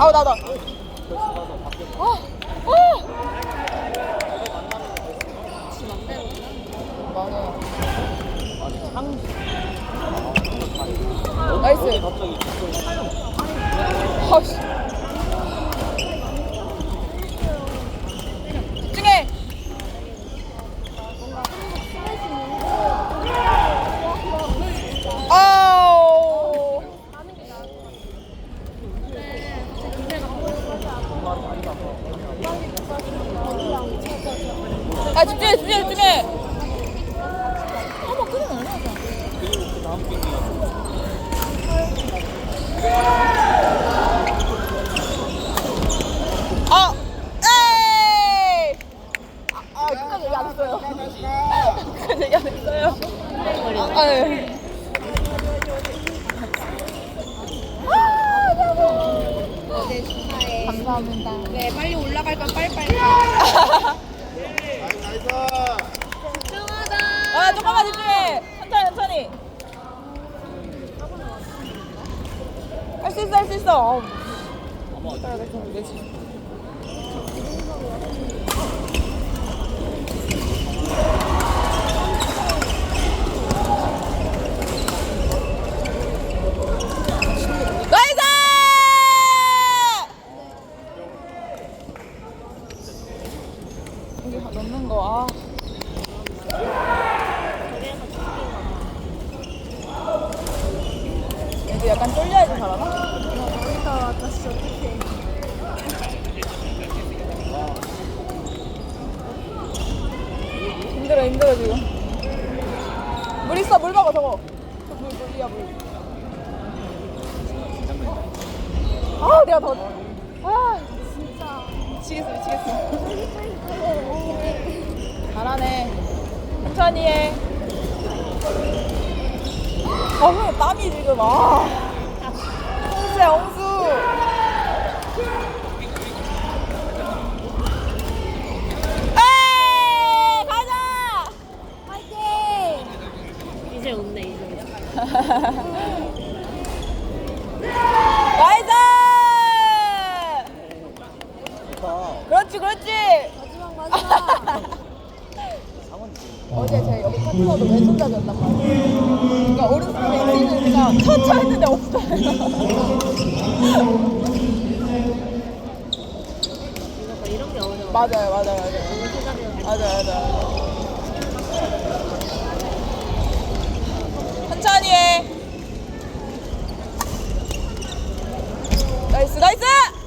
아우 나다. 아, 아. 맞아요. 나이스. 아씨. 집중해. 아우. 아 집중해 집중해 집중해. 끄는 얼마나 아, 에이! 아, 아, 끝까지 얘기 안 했어요. 끝까지 얘기 안 했어요. 아, 예. 네. 감사합니다. 네, 빨리 올라갈 건 빨리빨리. 아, 조금만 집중해. 천천히, 천천히. 할 수 있어, 할 수 있어. 좀, 내지. 나이스! 여기 넣는 거, 아. 얘도 약간 쫄려야지 잘하나? 왔다, 씨, 어떡해. 힘들어 힘들어 지금 물 있어 물 먹어 저거 저 물 물이야 물 아, 내가 더. 아, 진짜. 미치겠어, 미치겠어. 잘하네. 천천히 해. 아, 형 땀이 지금, 아. 홍수야, 홍수. 에이, 가자! 화이팅! 이제 웃네, 이제. 나이스! 그렇지, 그렇지! 마지막, 마지막. 어제 제가 여기 파트너도 왼손잡이였단 말이에요. 그러니까 오른손에 있으니까 터쳐 했는데 없어요. 이런 게 어려워. 맞아요, 맞아요, 맞아요. 맞아요, 맞아요. 천천히 해. 나이스, 나이스!